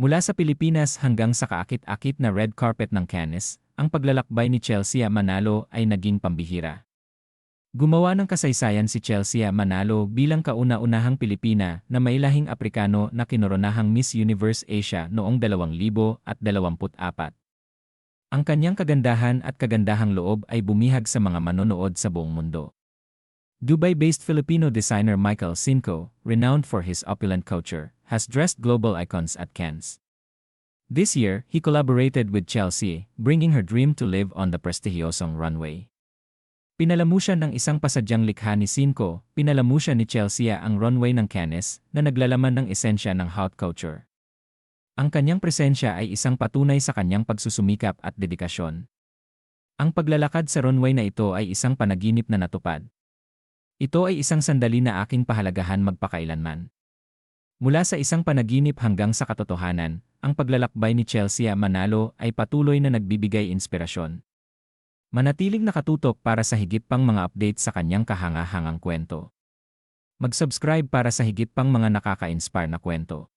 Mula sa Pilipinas hanggang sa kaakit-akit na red carpet ng Cannes, ang paglalakbay ni Chelsea Manalo ay naging pambihira. Gumawa ng kasaysayan si Chelsea Manalo bilang kauna-unahang Pilipina na may lahing Aprikano na kinoronahang Miss Universe Asia noong 2024. Ang kanyang kagandahan at kagandahang loob ay bumihag sa mga manonood sa buong mundo. Dubai-based Filipino designer Michael Cinco, renowned for his opulent culture, has dressed global icons at Cannes. This year, he collaborated with Chelsea, bringing her dream to live on the prestigiosong runway. Pinalamusya ng isang pasadyang likha ni Cinco, pinalamusya ni Chelsea ang runway ng Cannes na naglalaman ng esensya ng hot culture. Ang kanyang presensya ay isang patunay sa kanyang pagsusumikap at dedikasyon. Ang paglalakad sa runway na ito ay isang panaginip na natupad. Ito ay isang sandali na aking pahalagahan magpakailanman. Mula sa isang panaginip hanggang sa katotohanan, ang paglalakbay ni Chelsea Manalo ay patuloy na nagbibigay inspirasyon. Manatiling nakatutok para sa higit pang mga update sa kanyang kahanga-hangang kwento. Mag-subscribe para sa higit pang mga nakaka-inspire na kwento.